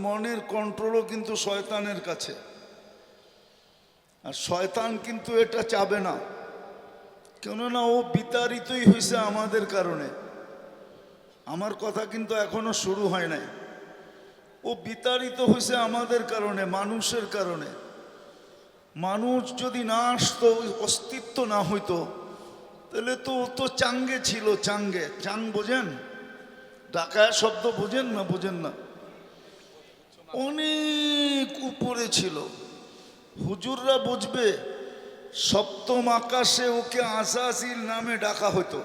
মনের কন্ট্রোলও কিন্তু শয়তানের কাছে। আর শয়তান কিন্তু এটা চাবে না। কেননা ও বিতাড়িতই হয়েছে আমাদের কারণে। আমার কথা কিন্তু এখনও শুরু হয় নাই। ও বিতাড়িত হয়েছে আমাদের কারণে, মানুষের কারণে। মানুষ যদি না আসতো, অস্তিত্ব না হইতো, তাহলে তো ও তো চাঙ্গে ছিল, চাঙ্গে। চাং বোঝেন? ডাকায় শব্দ বোঝেন না বোঝেন না? অনেক উপরে ছিল। হুজুররা বুঝবে, সপ্তম আকাশে ওকে আজাজিল নামে ডাকা হতো।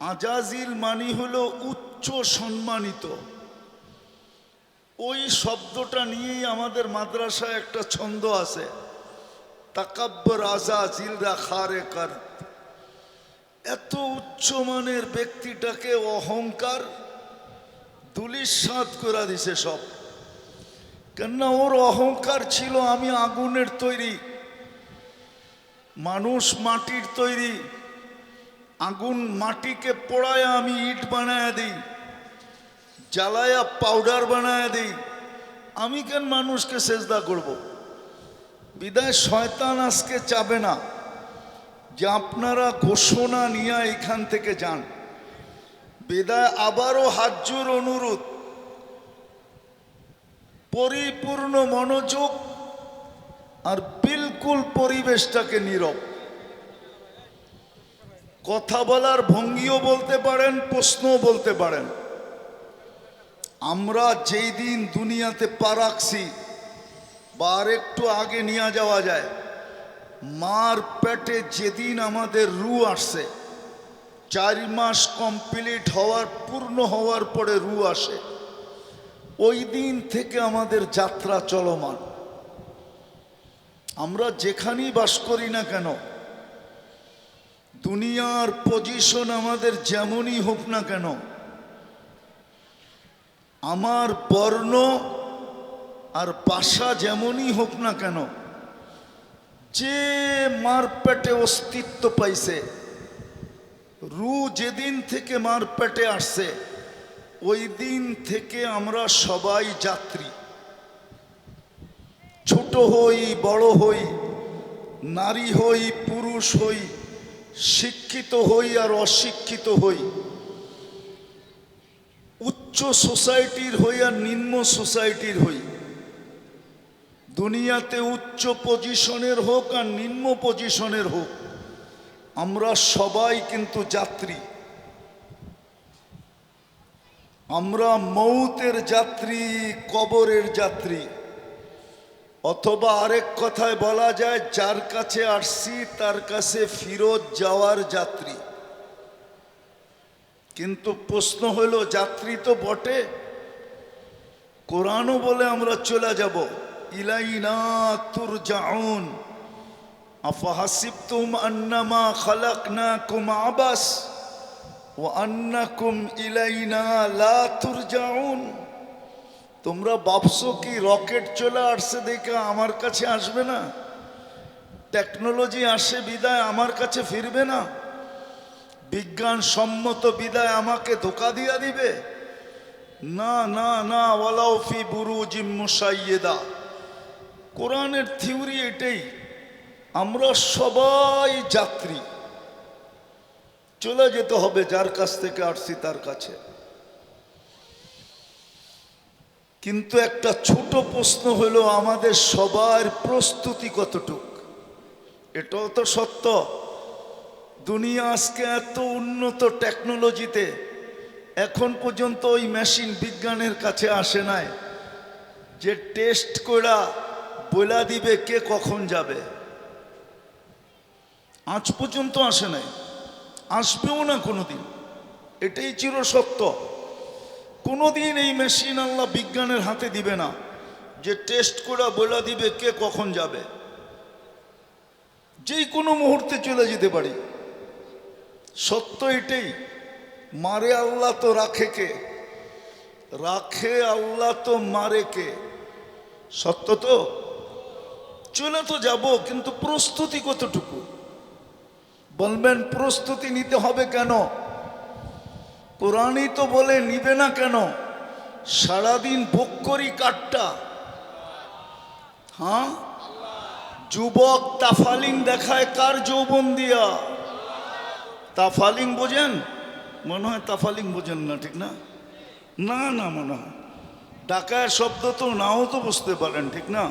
আজাজিল মানি হলো উচ্চ সম্মানিত। ওই শব্দটা নিয়েই আমাদের মাদ্রাসায় একটা ছন্দ আছে, তাকাব্বর আজাজিল রাখারে কার। এত উচ্চমানের ব্যক্তিটাকে অহংকার দুলিশ করে দিছে সব। কেননা ওর অহংকার ছিল, আমি আগুনের তৈরি। মানুষ মাটির তৈরি। আগুন মাটিকে পোড়ায় আমি ইট বানায় দিই, জ্বালায়া পাউডার বানায় দিই। আমি কেন মানুষকে সেজদা করব। বিদায় শয়তান আজকে চাবে না যে আপনারা ঘোষণা নিয়ে এখান থেকে যান। বিদায় আবারও হাজ্যুর অনুরোধ। পরিপূর্ণ মনোযোগ আর বিলকুল পরিবেশটাকে নীরব। কথা বলার ভঙ্গিও বলতে পারেন, প্রশ্নও বলতে পারেন। আমরা যেই দিন দুনিয়াতে পা রাখছি বা আর একটু আগে নিয়ে যাওয়া যায়, মার পেটে যেদিন আমাদের রু আসছে চার মাস কমপ্লিট হওয়ার, পূর্ণ হওয়ার পরে রু আসে। ওই দিন থেকে আমাদের যাত্রা চলমান। আমরা যেখানেই বাস করি না কেন, দুনিয়ার পজিশন আমাদের যেমনই হোক না কেন, আমার বর্ণ আর বাসা যেমনই হোক না কেন, যে মার পেটে অস্তিত্ব পাইছে, রু যেদিন থেকে মার পেটে আসছে ওই দিন থেকে আমরা সবাই যাত্রী। ছোট হই, বড় হই, নারী হই, পুরুষ হই, শিক্ষিত হই আর অশিক্ষিত হই। উচ্চ সোসাইটির হই আর নিম্ন সোসাইটির হই। দুনিয়াতে উচ্চ পজিশনের হোক আর নিম্ন পজিশনের হোক, আমরা সবাই কিন্তু যাত্রী। আমরা মৌতের যাত্রী, কবরের যাত্রী। অথবা আরেক কথায় বলা যায়, যার কাছে আসছি, তার কাছে ফিরত যাওয়ার যাত্রী। কিন্তু প্রশ্ন হলো, যাত্রী তো বটে। কোরআনও বলে আমরা চলে যাব। ইলাইনা তুর জাউন আফাহাসিবতুম আন্নামা খালাকনাকুম আবাস। ও আন্নাকুম ইলাইনা লা তোমরা ভাবছ কি রকেট চলে আসছে দেখে আমার কাছে আসবে না? টেকনোলজি আসে বিদায় আমার কাছে ফিরবে না? বিজ্ঞান সম্মত বিদায় আমাকে ধোকা দিয়া দিবে? না না না ওয়ালাউফি বুরুজিম মুসাইয়েদা কোরআনের থিওরি এটাই, আমরা সবাই যাত্রী। চলে যেতে হবে যার কাছ থেকে আসছি তার কাছে। কিন্তু একটা ছোট প্রশ্ন হলো, আমাদের সবার প্রস্তুতি কতটুক? এটাও তো সত্য। দুনিয়া আজকে এত উন্নত টেকনোলজিতে এখন পর্যন্ত ওই মেশিন বিজ্ঞানের কাছে আসে নাই যে টেস্ট করা বলা দিবে কে কখন যাবে। আজ পর্যন্ত আসে নাই। আসবেও না কোনোদিন। এটাই চির সত্য কোনোদিন এই মেশিন আল্লাহ বিজ্ঞানের হাতে দিবে না যে টেস্ট করে বলে দিবে কে কখন যাবে। যেই কোনো মুহূর্তে চলে যেতে পারি। সত্য এটাই। মারে আল্লাহ তো রাখে কে? রাখে আল্লাহ তো মারে কে? সত্য তো? চলে তো যাব, কিন্তু প্রস্তুতি কতটুকু? বলবেন, প্রস্তুতি নিতে হবে কেন? কোরআনই তো বলে নিবে না কেন? সারাদিন ভোগ করি কাঠটা। হ্যাঁ? যুবক তাফালিং দেখায় কার যৌবন দিয়া? তাফালিং বোঝেন? মনে হয় তাফালিং বোঝেন না, ঠিক না? না না, মনে হয়। ডাকায় শব্দ তো নাও তো বুঝতে পারেন, ঠিক না?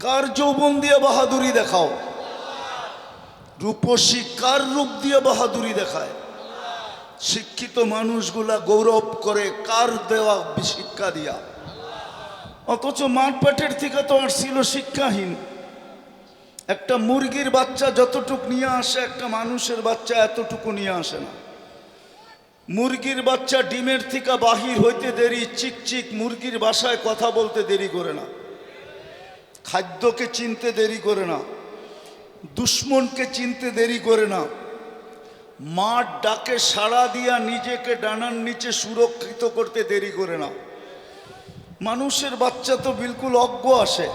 কার যৌবন দিয়ে বাহাদুরি দেখাও? রূপসী কার রূপ দিয়ে বাহাদুরি দেখায়? শিক্ষিত মানুষগুলা গৌরব করে কার দেওয়া শিক্ষা দিয়া? অথচ মাঠ পেটের থেকে তো আর ছিল শিক্ষাহীন। একটা মুরগির বাচ্চা যতটুক নিয়ে আসে, একটা মানুষের বাচ্চা এতটুকু নিয়ে আসে না। মুরগির বাচ্চা ডিমের থেকে বাহির হইতে দেরি চিকচিক মুরগির বাসায় কথা বলতে দেরি করে না। খাদ্যকে চিনতে দেরি করে না। দুশ্মনকে চিনতে দেরি করে না। মাঠ ডাকে সাড়া দিয়া নিজেকে ডানার নিচে সুরক্ষিত করতে দেরি করে না। মানুষের বাচ্চা তো বিলকুল অজ্ঞ আসে।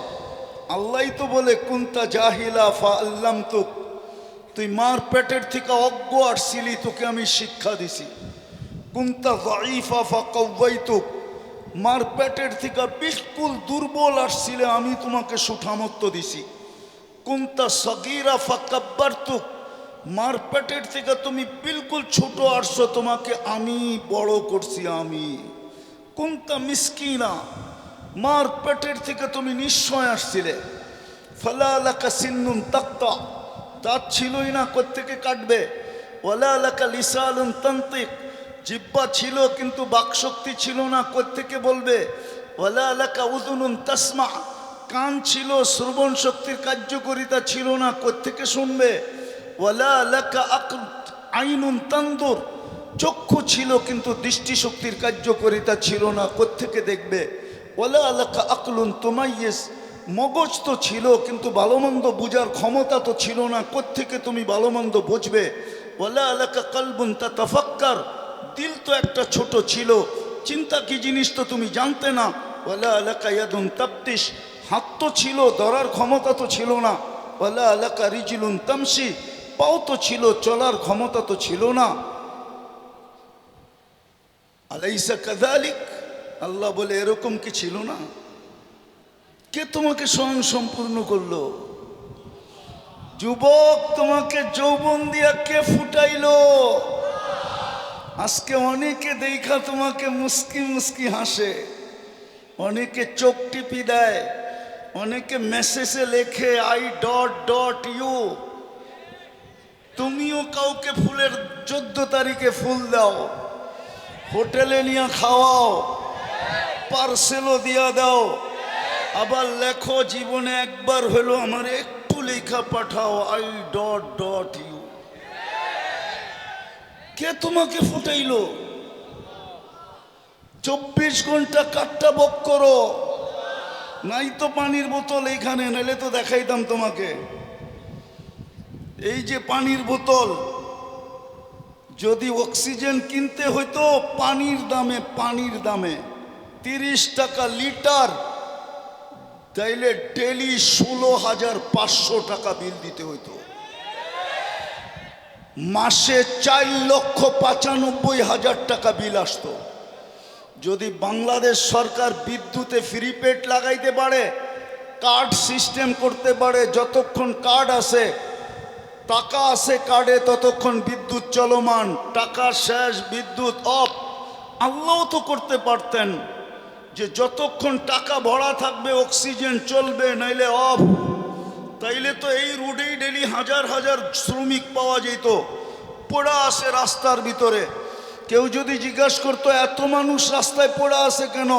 আল্লাহ তো বলে, কুন্তা জাহিলা ফা আল্লাম তুক তুই মার পেটের থেকে অজ্ঞ আসছিলি, তোকে আমি শিক্ষা দিছি। কুন্তা জাইফা ফা কব্বাইতুক মার পেটের থেকে বিলকুল দুর্বল আসছিলে, আমি তোমাকে সুঠামত্ব দিছি। কুন্তা সগিরা ফা কাব্বারতুক মার পেটের থেকে তুমি বিলকুল ছোট আসছো তোমাকে আমি বড় করছি আমি। কুন্তা মিসকিনা, মার পেটের থেকে তুমি নিশ্চয় আসছিলে। ফলালাকা সিন্নুন তাক্তা, দাঁত ছিলই না কোত্থেকে কাটবে। ওলা ওলালাকা লিসালুন তান্ত্রিক জিব্বা ছিল কিন্তু বাকশক্তি ছিল না কোত্থেকে বলবে। ওলা ওলালাকা উদুনুন তাসমা কান ছিল, শ্রবণ শক্তির কার্যকরিতা ছিল না, কোত্থেকে শুনবে? ওলালাকা আক আইনুন তান্দুর। চক্ষু ছিল, কিন্তু দৃষ্টিশক্তির কার্যকরিতা ছিল না, কোত্থেকে দেখবে? ওলা আলাকা আকলুন তোমাইয়েস। মগজ তো ছিল, কিন্তু ভালোমন্দ বুঝার ক্ষমতা তো ছিল না, কোত্থেকে তুমি ভালোমন্দ বুঝবে? ওলা আলাকা কালবুন তা তফাক্কার দিল তো একটা ছোট ছিল, চিন্তা কি জিনিস তো তুমি জানতে না? ওলা আলাকা ইয়াদুন তাপ্তিস হাত তো ছিল, ধরার ক্ষমতা তো ছিল না। ওলা আলাকা রিজিলুন তামসি পাও তো ছিল, চলার ক্ষমতা তো ছিল না। আলাইসা কাদালিক আল্লাহ বলে, এরকম কি ছিল না? কে তোমাকে স্বয়ং সম্পূর্ণ করল? যুবক, তোমাকে যৌবন দিয়া কে ফুটাইলো? আজকে অনেকে দেখা তোমাকে মুস্কি মুস্কি হাসে, অনেকে চোখ টিপি দেয়। অনেকে মেসেজে লেখে আই ডট ডট ইউ তুমিও কাউকে ফুলের চোদ্দ তারিখে ফুল দাও। হোটেলে নিয়ে খাওয়াও। পার্সেলও দিয়া দাও। আবার লেখো, জীবনে একবার হলো আমার একটু লেখা পাঠাও I dot dot U K তোমাকে ফুটাইলো? চব্বিশ ঘণ্টা কাটটা বক করো। নাই তো পানির বোতল এইখানে, নাইলে তো দেখাইতাম তোমাকে। এই যে পানির বোতল, যদি অক্সিজেন কিনতে হইতো পানির দামে পানির দামে, তিরিশ টাকা লিটার, তাইলে ডেলি ষোলো হাজার পাঁচশো টাকা বিল দিতে হইতো। মাসে চার লক্ষ পঁচানব্বই হাজার টাকা বিল আসতো। যদি বাংলাদেশ সরকার বিদ্যুতে ফ্রি পেড লাগাইতে পারে, কার্ড সিস্টেম করতে পারে, যতক্ষণ কার্ড আছে, টাকা আছে কার্ডে, ততক্ষণ বিদ্যুৎ চলমান, টাকা শেষ, বিদ্যুৎ অফ। আল্লাহ তো করতে পারতেন যে যতক্ষণ টাকা ভরা থাকবে, অক্সিজেন চলবে, নাইলে অফ। তাইলে তো এই রোডেই ডেলি হাজার হাজার শ্রমিক পাওয়া যেত, পড়া আসে রাস্তার ভিতরে। কেউ যদি জিজ্ঞাসা করতো, এত মানুষ রাস্তায় পড়ে আসে কেন?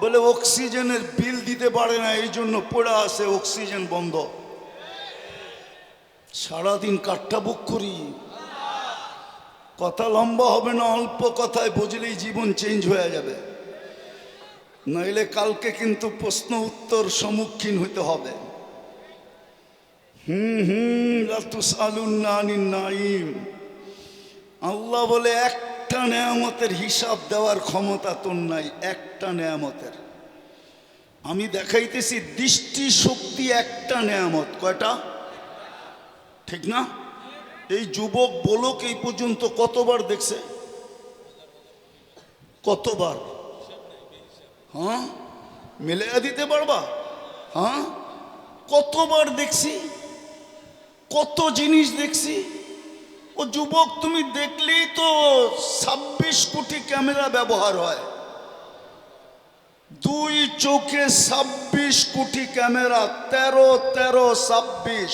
বলে, অক্সিজেনের বিল দিতে পারে না, এই জন্য পড়ে আসে অক্সিজেন বন্ধ। সারাদিন কাঠটা বুক করি। কথা লম্বা হবে না, অল্প কথায় বুঝলেই জীবন চেঞ্জ হয়ে যাবে। নইলে কালকে কিন্তু প্রশ্ন উত্তর সম্মুখীন হইতে হবে। হুম হুম রাতুস আলুন নাইম আল্লাহ বলে একটা নেয়ামতের হিসাব দেওয়ার ক্ষমতা তোর নাই, একটা নেয়ামতের। আমি দেখাইতেছি দৃষ্টি শক্তি একটা নেয়ামত, কয়টা? ঠিক না? এই যুবক বলক এই পর্যন্ত কতবার দেখছে? কতবার? হ্যাঁ? মিলে দিতে পারবা? হ্যাঁ? কতবার দেখছি? কত জিনিস দেখছি? ও যুবক, তুমি দেখলেই তো ছাব্বিশ কোটি ক্যামেরা ব্যবহার হয়। দুই চোখে ছাব্বিশ কোটি ক্যামেরা, তেরো তেরো, ছাব্বিশ।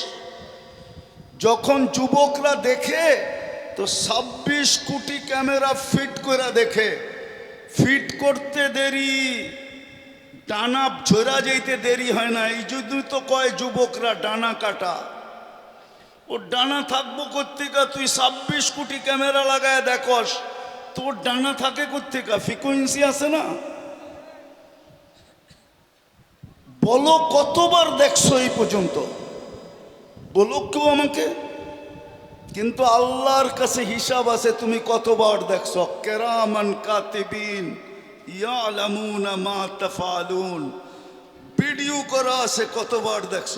যখন যুবকরা দেখে, তো ছাব্বিশ কোটি ক্যামেরা ফিট করে দেখে। ফিট করতে দেরি, ডানা ঝরা যেতে দেরি হয় না। এই জন্যই তো কয় যুবকরা ডানা কাটা। ও ডানা থাকব কোথেকা তুই ছাব্বিশ কোটি ক্যামেরা লাগায় দেখস। তোর ডানা থাকে কোথেকা ফ্রিকোয়েন্সি আছে না? বলো কতবার দেখছ এই পর্যন্ত? বলো কেউ আমাকে? কিন্তু আল্লাহর কাছে হিসাব আছে, তুমি কতবার দেখছ? কেরামান কাতিবিন ভিডিও করা আছে, কতবার দেখছ?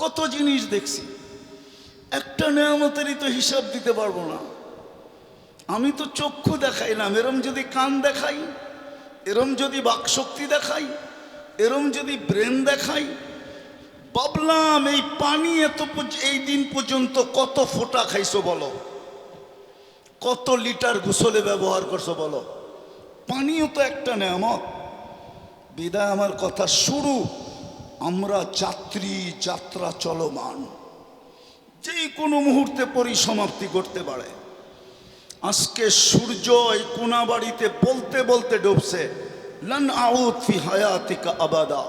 কত জিনিস দেখছি? একটা নেয়ামতেরই তো হিসাব দিতে পারব না। আমি তো চক্ষু দেখাইলাম এরম যদি কান দেখাই, এরম যদি বাকশক্তি দেখাই, এরম যদি ব্রেন দেখাই, ভাবলাম এই পানি এত এই দিন পর্যন্ত কত ফোঁটা খাইছো বলো? কত লিটার গোসলে ব্যবহার করছ বলো? পানিও তো একটা নেয়ামত। বিদায়, আমার কথা শুরু। আমরা যাত্রী, যাত্রা চলমান। যে কোনো মুহূর্তে পরিসমাপ্তি করতে পারে। আজকে সূর্য এই কোনাবাড়িতে বলতে বলতে ডুবছে। লান আউত হায়াতিকা আবাদা।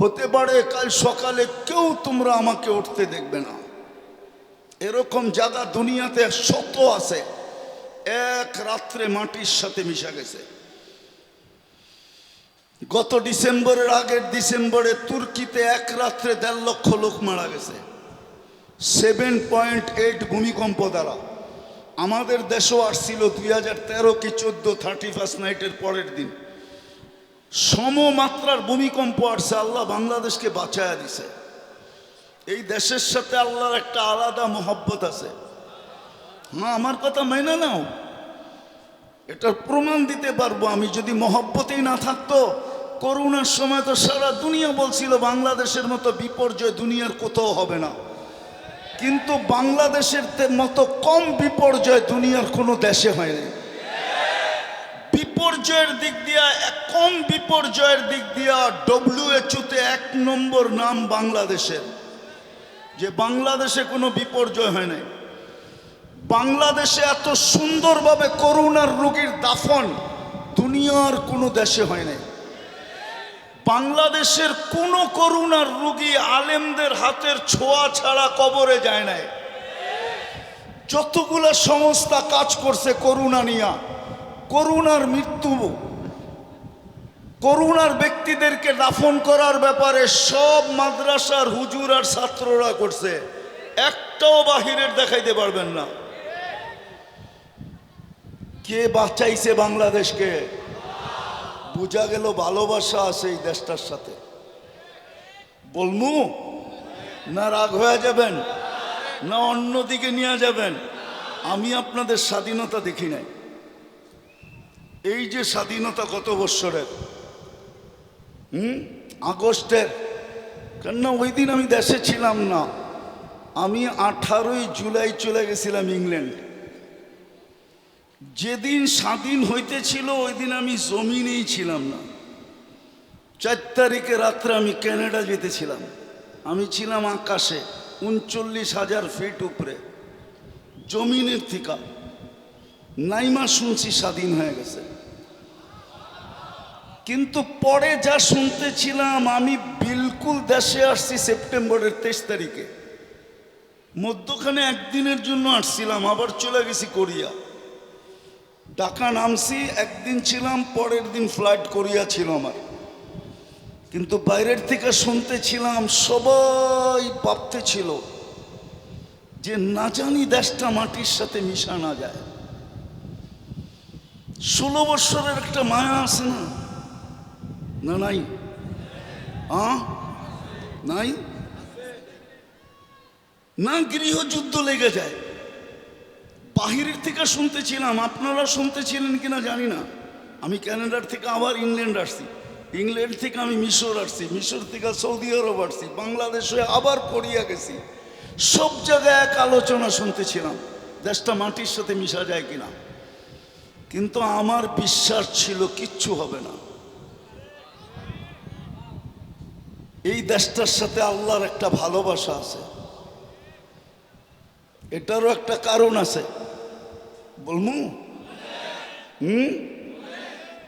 হতে পারে কাল সকালে কেউ তোমরা আমাকে উঠতে দেখবে না। এরকম জায়গা দুনিয়াতে শত আছে। এক রাত্রে মাটির সাথে মিশা গেছে। গত ডিসেম্বরের আগের ডিসেম্বরে তুর্কিতে এক রাত্রে দেড় লক্ষ লোক মারা গেছে। সেভেন পয়েন্ট এইট ভূমিকম্প দ্বারা। আমাদের দেশও আসছিল দুই হাজার তেরো কি চোদ্দ থার্টি ফার্স্ট নাইটের পরের দিন। সমমাত্রার ভূমিকম্প আসছে, আল্লাহ বাংলাদেশকে বাঁচায়া দিছে। এই দেশের সাথে আল্লাহর একটা আলাদা মহব্বত আছে। হ্যাঁ আমার কথা মেনে নাও। এটার প্রমাণ দিতে পারব আমি, যদি মহব্বতেই না থাকতো, করোনার সময় তো সারা দুনিয়া বলছিল, বাংলাদেশের মতো বিপর্যয় দুনিয়ার কোথাও হবে না। কিন্তু বাংলাদেশের মতো কম বিপর্যয় দুনিয়ার কোনো দেশে হয়নি। বিপর্যয়ের দিক দিয়া, কম বিপর্যয়ের দিক দিয়া ডব্লিউএচওতে এক নম্বর নাম বাংলাদেশের। যে বাংলাদেশে কোনো বিপর্যয় হয় নাই। বাংলাদেশে এত সুন্দরভাবে করোনার রোগীর দাফন দুনিয়ার কোনো দেশে হয় নাই। বাংলাদেশের কোনো করুণার রুগী আলেমদের হাতের ছোঁয়া ছাড়া কবরে যায় নাই। যতগুলো সংস্থা কাজ করছে করুণা নিয়া, করুণার মৃত্যু, করুণার ব্যক্তিদেরকে দাফন করার ব্যাপারে সব মাদ্রাসার হুজুর আর ছাত্ররা করছে। একটাও বাহিরের দেখাইতে পারবেন না। কে বাঁচাইছে বাংলাদেশকে? বোঝা গেল ভালোবাসা আছে এই দেশটার সাথে। বলমু, না রাগ হয়ে যাবেন, না অন্যদিকে নিয়ে যাবেন, আমি আপনাদের স্বাধীনতা দেখি নাই। এই যে স্বাধীনতা কত বৎসরের, হুম, আগস্টের, কেননা ওই দিন আমি দেশে ছিলাম না, আমি আঠারোই জুলাই চলে গেছিলাম ইংল্যান্ড। যেদিন স্বাধীন হইতেছিল ওই দিন আমি জমিনেই ছিলাম না। চার তারিখে রাত্রে আমি ক্যানাডা যেতেছিলাম। আমি ছিলাম আকাশে, উনচল্লিশ হাজার ফিট উপরে। জমিনের থিকা। নাইমা শুনছি স্বাধীন হয়ে গেছে। কিন্তু পরে যা শুনতেছিলাম, আমি বিলকুল দেশে আসছি সেপ্টেম্বরের তেইশ তারিখে। মধ্যখানে একদিনের জন্য আসছিলাম, আবার চলে গেছি কোরিয়া। ঢাকা নামছি, একদিন ছিলাম, পরের দিন ফ্লাইট কোরিয়া ছিল আমার। কিন্তু বাইরের থেকে শুনতেছিলাম, সবাই ভাবতে ছিল যে না জানি দেশটা মাটির সাথে মিশা না যায়। ষোলো বৎসরের একটা মায়া আছে না? না নাই? নাই? না গৃহযুদ্ধ লেগে যায়। বাহিরের থেকে শুনতেছিলাম, আপনারা শুনতেছিলেন কিনা জানি না। আমি ক্যানাডার থেকে আবার ইংল্যান্ড আসছি। ইংল্যান্ড থেকে আমি মিশর আসছি, মিশর থেকে সৌদি আরব আসছি, বাংলাদেশে আবার কোরিয়া গেছি। সব জায়গায় এক আলোচনা শুনতেছিলাম, দেশটা মাটির সাথে মিশা যায় কিনা। কিন্তু আমার বিশ্বাস ছিল কিচ্ছু হবে না। এই দেশটার সাথে আল্লাহর একটা ভালোবাসা আছে। এটারও একটা কারণ আছে। বলমু? হুম?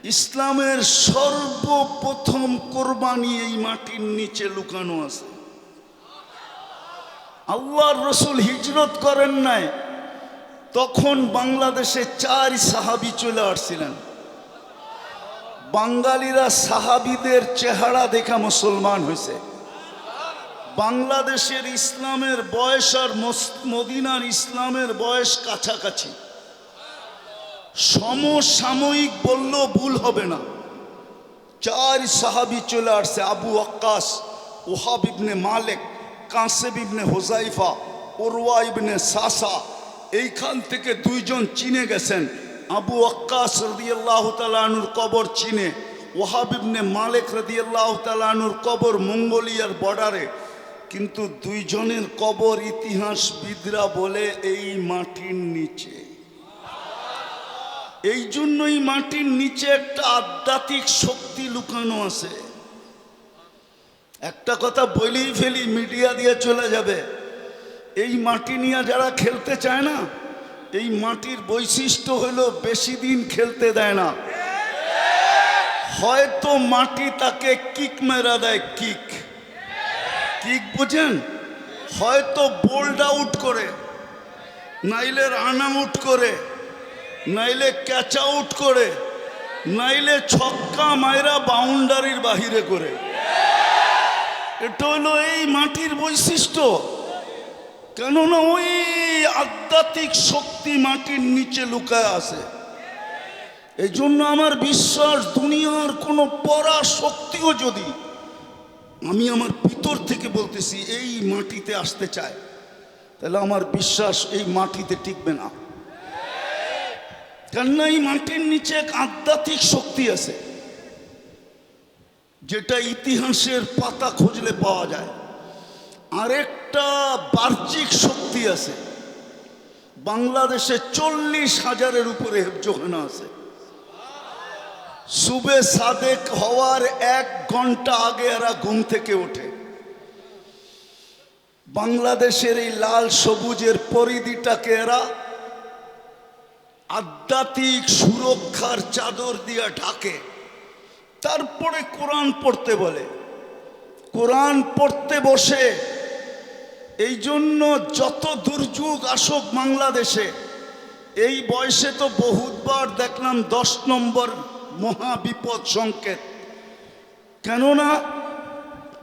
ইসলামের সর্বপ্রথম কোরবানি এই মাটির নিচে লুকানো আছে। আল্লাহর রসুল হিজরত করেন নাই, তখন বাংলাদেশে চার সাহাবি চলে আসছিলেন। বাঙালিরা সাহাবিদের চেহারা দেখা মুসলমান হয়েছে। বাংলাদেশের ইসলামের বয়স আর মদিনার ইসলামের বয়স কাছাকাছি। সমসাময়িক বললেও ভুল হবে না। চার সাহাবি চলে আসছে, আবু আক্কাস, ওহাব ইবনে মালেক কাসেব ইবনে হোজাইফা ওরওয়া ইবনে সাসা, এইখান থেকে দুইজন চিনে গেছেন। আবু আক্কাস রদিয়াল্লাহ তালানুর কবর চিনে, ওহাব ইবনে মালেক রদিয়াল্লাহ তালানুর কবর মঙ্গোলিয়ার বর্ডারে। কিন্তু দুইজনের কবর ইতিহাসবিদরা বলে, এই মাটির নিচে। এই জন্যই মাটির নিচে একটা আধ্যাত্মিক শক্তি লুকানো আছে। একটা কথা বলেই ফেলি, মিডিয়া দিয়ে চলে যাবে। এই মাটি নিয়ে যারা খেলতে চায় না, এই মাটির বৈশিষ্ট্য হলো বেশি দিন খেলতে দেয় না। হয়তো মাটি তাকে কিক মেরা দেয়, কিক। কিক বুঝেন? হয়তো বোল্ড আউট করে, নাইলে রান আউট করে। নাইলে ক্যাচ আউট করে, নাইলে ছক্কা মায়েরা বাউন্ডারির বাহিরে করে। এটা হলো এই মাটির বৈশিষ্ট্য। কেননা ওই আধ্যাত্মিক শক্তি মাটির নিচে লুকায় আছে। এই জন্য আমার বিশ্বাস, দুনিয়ার কোনো পরা শক্তিও যদি আমি আমার ভিতর থেকে বলতেছি, এই মাটিতে আসতে চায়, তাহলে আমার বিশ্বাস এই মাটিতে টিকবে না। কেননা এই মাটির নিচে এক আধ্যাত্মিক শক্তি আছে, যেটা ইতিহাসের পাতা খুঁজলে পাওয়া যায়। আরেকটা বাহ্যিক শক্তি আছে, বাংলাদেশে চল্লিশ হাজারের উপরে হেফজোখানা আছে। সুবে সাদেক হওয়ার এক ঘণ্টা আগে এরা ঘুম থেকে ওঠে। বাংলাদেশের এই লাল সবুজের পরিধিটাকে এরা আধ্যাত্মিক সুরক্ষার চাদর দিয়ে ঢাকে। তারপরে কোরআন পড়তে বলে। কোরআন পড়তে বসে। এই জন্য যত দুর্যোগ আসুক বাংলাদেশে, এই বয়সে তো বহুতবার দেখলাম দশ নম্বর মহাবিপদ সংকেত। কেননা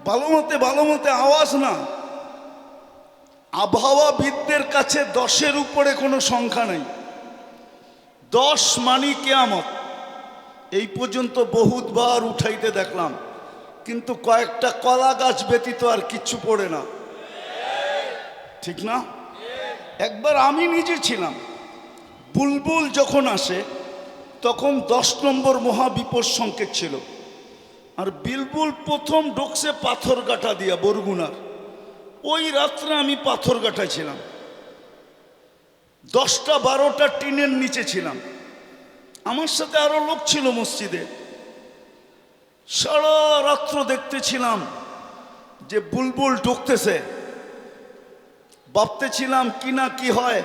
ভালো মতে ভালো মতে আওয়াজ না। আবহাওয়াবিদদের কাছে দশের উপরে কোনো সংখ্যা নেই। দশ মানি কেয়ামত। এই পর্যন্ত বহুতবার উঠাইতে দেখলাম, কিন্তু কয়েকটা কলা গাছ ব্যতীত আর কিচ্ছু পড়ে না। ঠিক না? একবার আমি নিজে ছিলাম, বুলবুল যখন আসে, তখন দশ নম্বর মহাবিপদ সংকেত ছিল। আর বিলবুল প্রথম ঢুকছে পাথরঘাটা দিয়া বরগুনার। ওই রাত্রে আমি পাথরঘাটায় ছিলাম। দশটা বারোটা টিনের নিচে ছিলাম। আমার সাথে আরও লোক ছিল মসজিদে। সারা রাত্র দেখতেছিলাম যে বুলবুল ঢুকতেছে। ভাবতেছিলাম কি না কি হয়,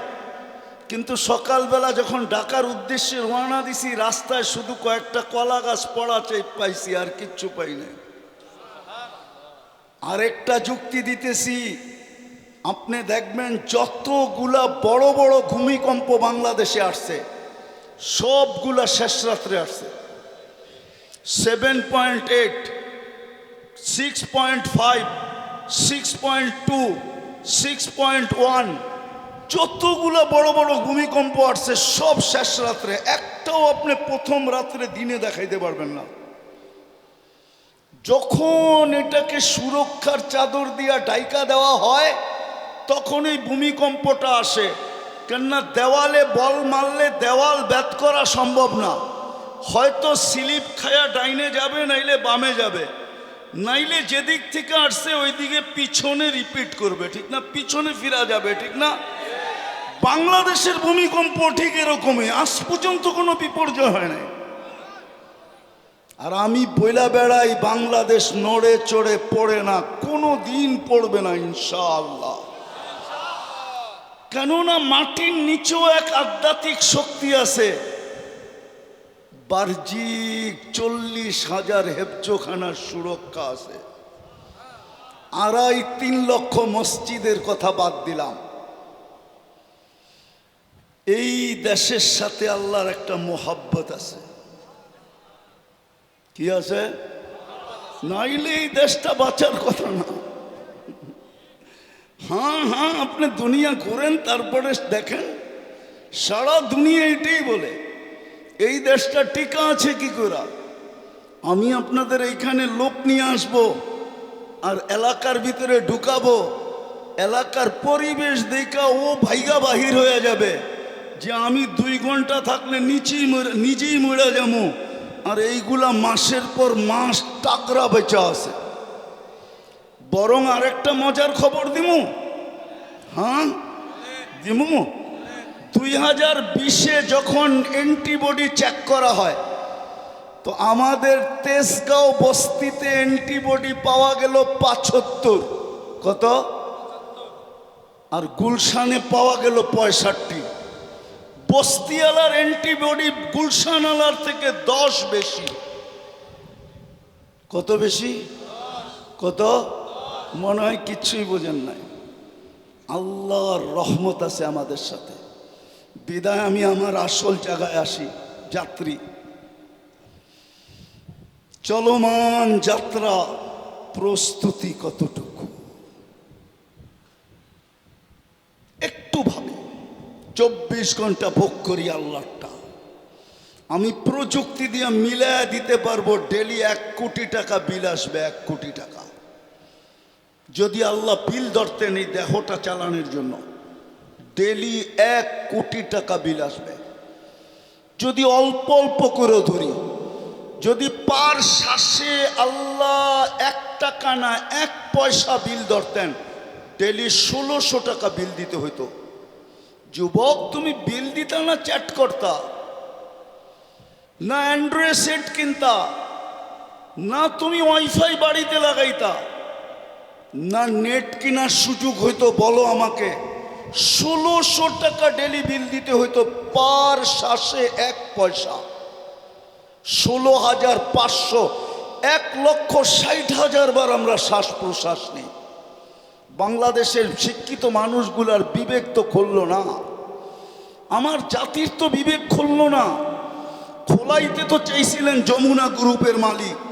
কিন্তু সকালবেলা যখন ডাকার উদ্দেশ্যে রওনা দিছি, রাস্তায় শুধু কয়েকটা কলা গাছ পড়া চাই পাইছি, আর কিচ্ছু পাই নাই। আরেকটা যুক্তি দিতেছি আপনি দেখবেন যতগুলা বড় বড় ভূমিকম্প বাংলাদেশে আসছে, সবগুলা শেষ রাত্রে আসছে। Seven point eight, six point five, six point two, six point one, যতগুলো বড় বড় ভূমিকম্প আসছে, সব শেষ রাত্রে। একটাও আপনি প্রথম রাত্রে দিনে দেখাইতে পারবেন না। যখন এটাকে সুরক্ষার চাদর দিয়া ডাইকা দেওয়া হয় তখন এই ভূমিকম্পটা আসে। কেননা দেওয়ালে বল মারলে দেওয়াল ব্যাত করা সম্ভব না। হয়তো স্লিপ খায়া ডাইনে যাবে, নাইলে বামে যাবে। নাইলে যেদিক থেকে আসছে, ওইদিকে পিছনে রিপিট করবে, ঠিক না? পিছনে ফিরা যাবে, ঠিক না? বাংলাদেশের ভূমিকম্প ঠিক এরকমই। আজ পর্যন্ত কোনো বিপর্যয় হয় নাই। আর আমি বইলা বেড়াই, বাংলাদেশ নড়ে চড়ে পড়ে না, কোনো দিন পড়বে না, ইনশাআল্লাহ। কেননা মাটির নিচেও এক আধ্যাত্মিক শক্তি আছে। বার্জিক চল্লিশ হাজার হেফজোখানার সুরক্ষা আছে। আড়াই তিন লক্ষ মসজিদের কথা বাদ দিলাম। এই দেশের সাথে আল্লাহর একটা মোহাব্বত আছে। কি আছে? নাইলে এই দেশটা বাঁচার কথা না। হ্যাঁ হ্যাঁ আপনি দুনিয়া ঘুরেন তারপরে দেখেন সারা দুনিয়া এটাই বলে এই দেশটা টিকা আছে কি করে আমি আপনাদের এইখানে লোক নিয়ে আসব আর এলাকার ভিতরে ঢুকাবো এলাকার পরিবেশ দেখা ও ভাইগা বাহির হয়ে যাবে যে আমি দুই ঘণ্টা থাকলে নিচেই নিজেই মরে যাব আর এইগুলা মাসের পর মাস টাকরা বেচা আছে বরং আরেকটা মজার খবর দিমু। হ্যাঁ? দিমু। দুই হাজার বিশে যখন অ্যান্টিবডি চেক করা হয়, তো আমাদের তেজগাঁও বস্তিতে অ্যান্টিবডি পাওয়া গেল পাঁচাত্তর কত? আর গুলশানে পাওয়া গেল পঁয়ষট্টি। বস্তিওয়ালার অ্যান্টিবডি গুলশানওয়ালার থেকে দশ বেশি। কত বেশি? কত? মনে হয় কিচ্ছুই বোঝেন নাই। আল্লাহর রহমত আছে আমাদের সাথে। বিদায় আমি আমার আসল জায়গায় আসি, যাত্রী। চলমান যাত্রা প্রস্তুতি কতটুকু? একটু ভাবি, চব্বিশ ঘণ্টা ভোগ করি আল্লাহটা আমি প্রযুক্তি দিয়ে মিলায় দিতে পারব, ডেলি এক কোটি টাকা বিল আসবে, এক কোটি টাকা। যদি আল্লাহ বিল ধরতেন এই দেহটা চালানোর জন্য, ডেলি এক কোটি টাকা বিল আসবে। যদি অল্প অল্প করে ধরি, যদি পার শ্বাসে আল্লাহ এক টাকা না এক পয়সা বিল ধরতেন, ডেলি ষোলোশো টাকা বিল দিতে হইতো। যুবক, তুমি বিল দিতা না চ্যাট করতা? না অ্যান্ড্রয়েড সেট কিনতা? না তুমি ওয়াইফাই বাড়িতে লাগাইতা? না নেট কেনার সুযোগ হইতো বলো আমাকে। ষোলোশো টাকা ডেলি বিল দিতে হইতো পার শ্বাসে এক পয়সা। ষোলো হাজার পাঁচশো, এক লক্ষ ষাট হাজার বার আমরা শ্বাস প্রশ্বাস নিই। বাংলাদেশের শিক্ষিত মানুষগুলার বিবেক তো খুললো না। আমার জাতির তো বিবেক খুললো না। খোলাইতে তো চেয়েছিলেন যমুনা গ্রুপের মালিক।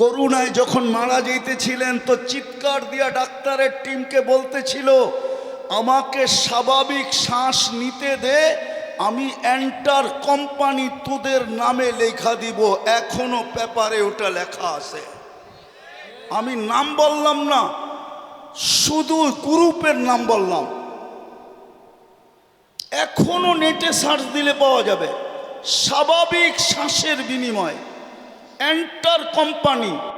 করুণায় যখন মারা যাইতেছিলেন তো চিৎকার দিয়া ডাক্তারের টিমকে বলতেছিল, আমাকে স্বাভাবিক শ্বাস নিতে দে, আমি এন্টার কোম্পানি তোদের নামে লেখা দিব, এখনও পেপারে ওটা লেখা আছে। আমি নাম বললাম না, শুধু গ্রুপের নাম বললাম। এখনও নেটে সার্চ দিলে পাওয়া যাবে, স্বাভাবিক শ্বাসের বিনিময়। Enter company